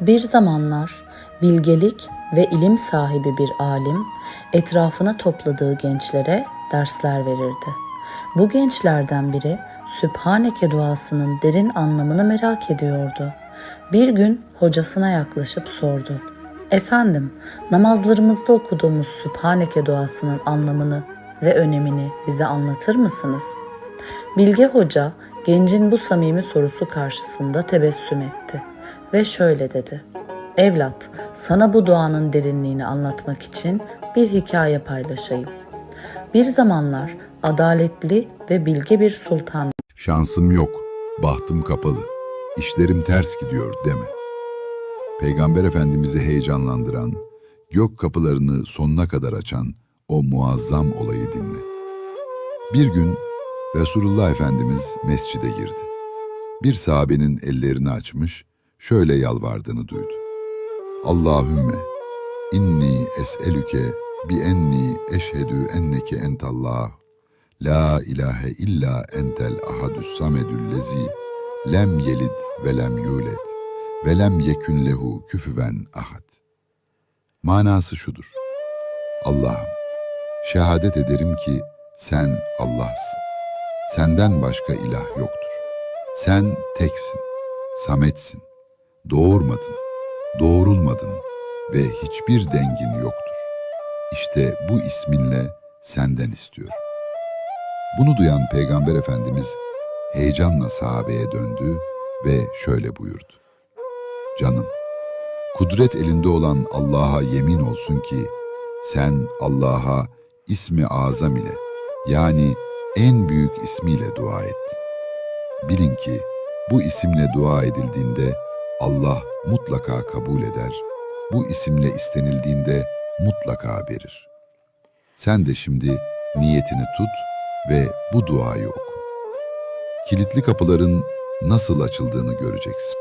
Bir zamanlar bilgelik ve ilim sahibi bir alim etrafına topladığı gençlere dersler verirdi. Bu gençlerden biri Sübhaneke duasının derin anlamını merak ediyordu. Bir gün hocasına yaklaşıp sordu. Efendim, namazlarımızda okuduğumuz Sübhaneke duasının anlamını ve önemini bize anlatır mısınız? Bilge Hoca gencin bu samimi sorusu karşısında tebessüm etti ve şöyle dedi. Evlat, sana bu duanın derinliğini anlatmak için bir hikaye paylaşayım. Bir zamanlar adaletli ve bilge bir sultan Şansım yok, bahtım kapalı, işlerim ters gidiyor deme. Peygamber Efendimiz'i heyecanlandıran, gök kapılarını sonuna kadar açan o muazzam olayı dinle. Bir gün Resulullah Efendimiz mescide girdi. Bir sahabenin ellerini açmış, şöyle yalvardığını duydu. Allahümme inni es'elüke bi enni eşhedü enneke entallah La ilahe illa entel ahadus samedüllezi lem yelid ve lem yulet ve lem yekün lehu küfüven ahad. Manası şudur. Allah'ım, şehadet ederim ki sen Allah'sın. Senden başka ilah yoktur. Sen teksin, sametsin. Doğurmadın, doğurulmadın ve hiçbir dengin yoktur. İşte bu isminle senden istiyorum. Bunu duyan Peygamber Efendimiz heyecanla sahabeye döndü ve şöyle buyurdu. Canım, kudret elinde olan Allah'a yemin olsun ki sen Allah'a ismi azam ile yani en büyük ismiyle dua ettin. Bilin ki bu isimle dua edildiğinde Allah mutlaka kabul eder. Bu isimle istenildiğinde mutlaka verir. Sen de şimdi niyetini tut ve bu duayı oku. Kilitli kapıların nasıl açıldığını göreceksin.